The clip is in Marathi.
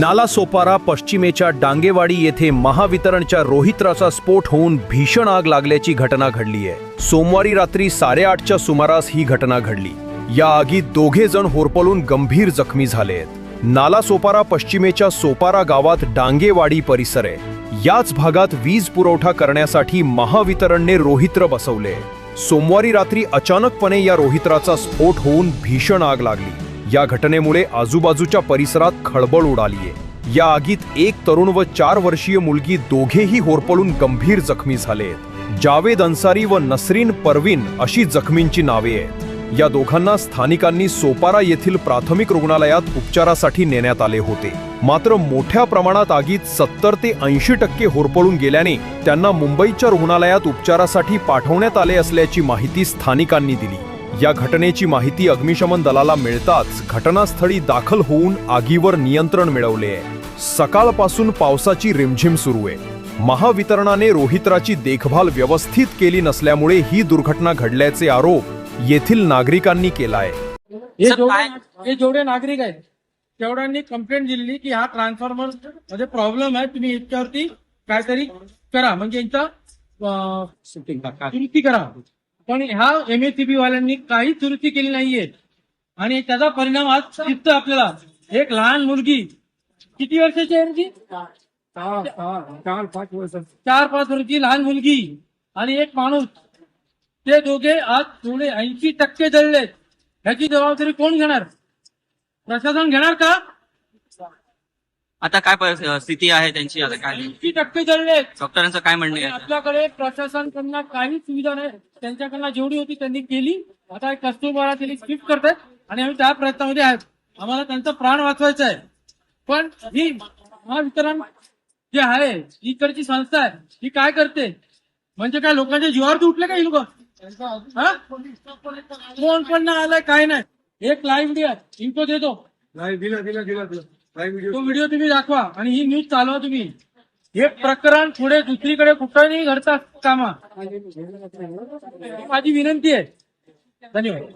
नालासोपारा पश्चिमेच्या डांगेवाडी येथे महावितरणच्या रोहित्राचा स्फोट होऊन भीषण आग लागल्याची घटना घडली आहे. सोमवारी रात्री साडेआठच्या सुमारास ही घटना घडली. या आगीत दोघे जण होरपळून गंभीर जखमी झाले आहेत. नालासोपारा पश्चिमेच्या सोपारा गावात डांगेवाडी परिसर आहे. याच भागात वीज पुरवठा करण्यासाठी महावितरणने रोहित्र बसवले. सोमवारी रात्री अचानकपणे या रोहित्राचा स्फोट होऊन भीषण आग लागली. या घटनेमुळे आजूबाजूच्या परिसरात खळबळ उडालीये. या आगीत एक तरुण व चार वर्षीय मुलगी दोघेही होरपळून गंभीर जखमी झाले आहेत जावेद अन्सारी व नसरीन परवीन अशी जखमींची नावे आहेत. या दोघांना स्थानिकांनी सोपारा येथील प्राथमिक रुग्णालयात उपचारासाठी नेण्यात आले होते. मात्र मोठ्या प्रमाणात आगीत सत्तर ते ऐंशी टक्के होरपळून गेल्याने त्यांना मुंबईच्या रुग्णालयात उपचारासाठी पाठवण्यात आले असल्याची माहिती स्थानिकांनी दिली. या घटनेची माहिती अग्निशमन दलाला मिळताच घटनास्थळी दाखल होऊन आगीवर नियंत्रण मिळवले. आहे सकाळपासून पावसाची रिमझिम सुरू आहे. महावितरणाने रोहित्राची देखभाल व्यवस्थित केली नसल्यामुळे ही दुर्घटना घडल्याचे आरोप येथील नागरिकांनी हे जेवढे काय- हे जेवढे नागरिक आहेत तेवढ्यांनी कंप्लेंट दिली की हा ट्रान्सफॉर्मरमध्ये प्रॉब्लेम आहे तुम्ही याच्यावरती काहीतरी करा. म्हणजे यांचा करा. पण ह्या एमएसीबी वाल्यांनी काही दुरुस्ती केली नाहीये. आणि त्याचा परिणाम आज दिसतो आपल्याला एक लहान मुलगी किती वर्षाची आहे चार पाच वर्ष चार पाच वर्षाची लहान मुलगी आणि एक माणूस. ते दोघे आज थोडे ऐंशी टक्के जळलेत. ह्याची जबाबदारी कोण घेणार? प्रशासन घेणार का? आता काय परि- स्थिती आहे त्यांची आता काय? ऐंशी टक्के जळलेत डॉक्टरांचं काय म्हणणं आहे? आपल्याकडे प्रशासनकडनं काही सुविधा नाही. त्यांच्याकडनं जेवढी होती त्यांनी केली. आता एक कस्तुरबाळा त्यांनी स्किप करतात आणि आम्ही त्या प्रयत्नामध्ये आहेत. आम्हाला त्यांचा प्राण वाचवायचा आहे. पण ही महावितरण जे आहे इकडची संस्था आहे ही काय करते? म्हणजे काय लोकांच्या जीवावरती उठले का ही लोक? कोण पण नाही आलाय काय नाही. एक लाईव्ह देतो. नाही दिला दिला दिला दिला. तो व्हिडिओ तुम्ही दाखवा आणि ही न्यूज चालवा तुम्ही. हे प्रकरण पुढे दुसरीकडे कुठंही घडता कामा. माझी विनंती आहे. धन्यवाद.